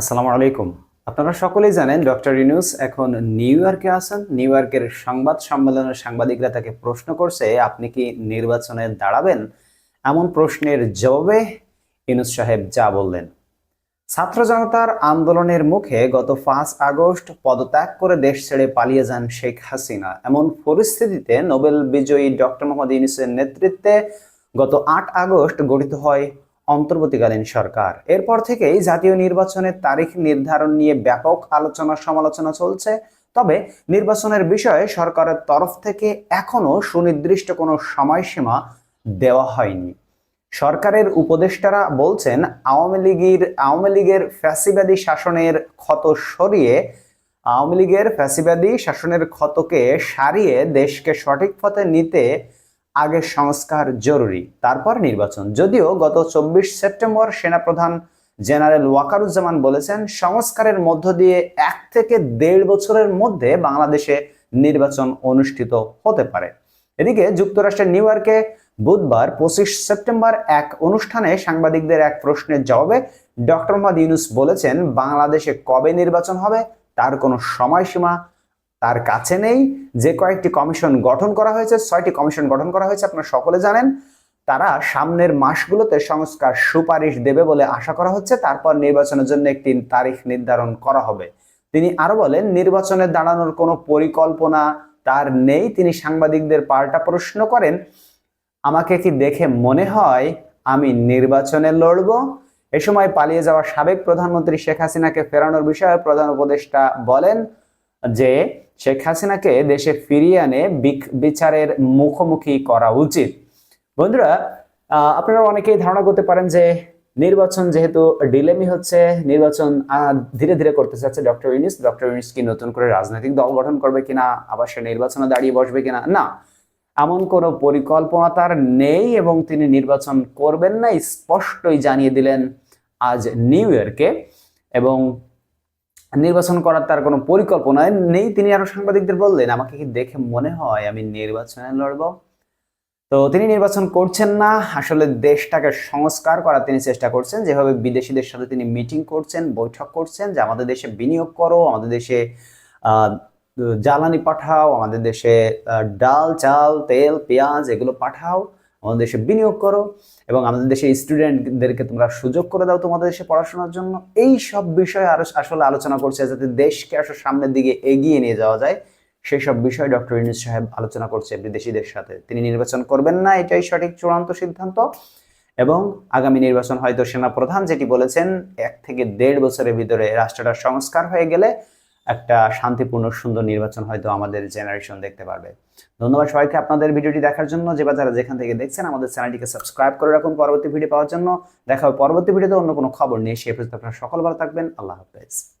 আসসালামু আলাইকুম। আপনারা সকলেই জানেন ডক্টর ইউনুস এখন নিউ ইয়র্কে আছেন। নিউ ইয়র্কের সংবাদ সম্মেলনের সাংবাদিকরা তাকে প্রশ্ন করছে, আপনি কি নির্বাচনে দাঁড়াবেন? এমন প্রশ্নের জবাবে ইউনুস সাহেব যা বললেন। ছাত্র জনতার আন্দোলনের মুখে গত পাঁচ আগস্ট পদত্যাগ করে দেশ ছেড়ে পালিয়ে যান শেখ হাসিনা। এমন পরিস্থিতিতে নোবেল বিজয়ী ডক্টর মোহাম্মদ ইউনুসের নেতৃত্বে গত আট আগস্ট গঠিত হয় অন্তর্বর্তীকালীন সরকার। এরপর থেকেই জাতীয় নির্বাচনের তারিখ নির্ধারণ নিয়ে ব্যাপক আলোচনা সমালোচনা চলছে। তবে নির্বাচনের বিষয়ে সরকারের তরফ থেকে এখনও সুনির্দিষ্ট কোনো সময়সীমা দেওয়া হয়নি। সরকারের উপদেষ্টারা বলছেন, আওয়ামী লীগের আওয়ামী লীগের ফ্যাসিবাদী শাসনের ক্ষত সরিয়ে, আওয়ামী লীগের ফ্যাসিবাদী শাসনের ক্ষতকে সারিয়ে দেশকে সঠিক পথে নিতে আগে সংস্কার জরুরি। তারপর নির্বাচন। যদিও গত চব্বিশ সেপ্টেম্বর সেনাপ্রধান জেনারেল ওয়াকারুজ্জামান বলেছেন, সংস্কারের মধ্য দিয়ে এক থেকে দেড় বছরের মধ্যে বাংলাদেশে নির্বাচন অনুষ্ঠিত হতে পারে। এদিকে যুক্তরাষ্ট্রের নিউ ইয়র্কে বুধবার পঁচিশ সেপ্টেম্বর এক অনুষ্ঠানে সাংবাদিকদের এক প্রশ্নের জবাবে ডক্টর মোহাম্মদ ইউনুস বলেছেন, বাংলাদেশে কবে নির্বাচন হবে, তার কোনো সময়সীমা তার কাছে নেই। যে কয়েকটি কমিশন গঠন করা হয়েছে, ছয়টি কমিশন গঠন করা হয়েছে, আপনারা সকলে জানেন। তারা সামনের মাসগুলোতে সংস্কার সুপারিশ দেবে বলে আশা করা হচ্ছে। তারপর নির্বাচনের জন্য একটি তারিখ নির্ধারণ করা হবে। তিনি আরও বলেন, নির্বাচনে দাঁড়ানোর কোনো পরিকল্পনা তার নেই। তিনি সাংবাদিকদের পাল্টা প্রশ্ন করেন, আমাকে কি দেখে মনে হয় আমি নির্বাচনে লড়ব? এ সময় পালিয়ে যাওয়া সাবেক প্রধানমন্ত্রী শেখ হাসিনাকে ফেরানোর বিষয়ে প্রধান উপদেষ্টা বলেন যে শেখ হাসিনাকে দেশে ফিরিয়ে আনে বিচারের মুখোমুখি করা উচিত। বন্ধুরা আপনারা অনেকেই ধারণা করতে পারেন যে নির্বাচন যেহেতু ডিলেমি হচ্ছে, নির্বাচন ধীরে ধীরে করতে চাচ্ছে ডক্টর ইউনিস। ডক্টর ইউনিস কি নতুন করে রাজনৈতিক দল গঠন করবে কিনা, আবার সে নির্বাচনে দাঁড়িয়ে বসবে কিনা? না, এমন কোনো পরিকল্পনা তার নেই এবং তিনি নির্বাচন করবেন না, স্পষ্টই জানিয়ে দিলেন আজ নিউ ইয়র্কে। এবং নির্বাচন করার তার কোনো পরিকল্পনা নেই। তিনি আরও সাংবাদিকদের বললেন, আমাকে কি দেখে মনে হয় আমি নির্বাচনে লড়ব? তো তিনি নির্বাচন করছেন না। আসলে দেশটাকে সংস্কার করার তিনি চেষ্টা করছেন। যেভাবে বিদেশিদের সাথে তিনি মিটিং করছেন, বৈঠক করছেন, যে আমাদের দেশে বিনিয়োগ করো, আমাদের দেশে জ্বালানি পাঠাও, আমাদের দেশে ডাল, চাল, তেল, পেঁয়াজ এগুলো পাঠাও। আমাদের দেশে বিনিয়োগ করো এবং আমাদের দেশে স্টুডেন্টদেরকে তোমরা সুযোগ করে দাও তোমাদের দেশে পড়াশোনার জন্য। এই সব বিষয়ে আরও আসলে আলোচনা করছে, যাতে দেশকে আসলে সামনের দিকে এগিয়ে নিয়ে যাওয়া যায়। সেই সব বিষয়ে ডক্টর ইউনুস সাহেব আলোচনা করছে বিদেশিদের সাথে। তিনি নির্বাচন করবেন না, এটাই সঠিক চূড়ান্ত সিদ্ধান্ত। এবং আগামী নির্বাচন হয়তো সেনা প্রধান যেটি বলেছেন, এক থেকে দেড় বছরের ভিতরে রাষ্ট্রটার সংস্কার হয়ে গেলে একটা শান্তিপূর্ণ, সুন্দর নির্বাচন হয়তো আমাদের জেনারেশন দেখতে পারবে। ধন্যবাদ সবাইকে আপনাদের ভিডিওটি দেখার জন্য। যে বা যারা যেখান থেকে দেখছেন, আমাদের চ্যানেলটিকে সাবস্ক্রাইব করে রাখুন পরবর্তী ভিডিও পাওয়ার জন্য। দেখা হবে পরবর্তী ভিডিওতে অন্য কোনো খবর নিয়ে। সে পর্যন্ত আপনারা সকল ভালো থাকবেন। আল্লাহ হাফেজ।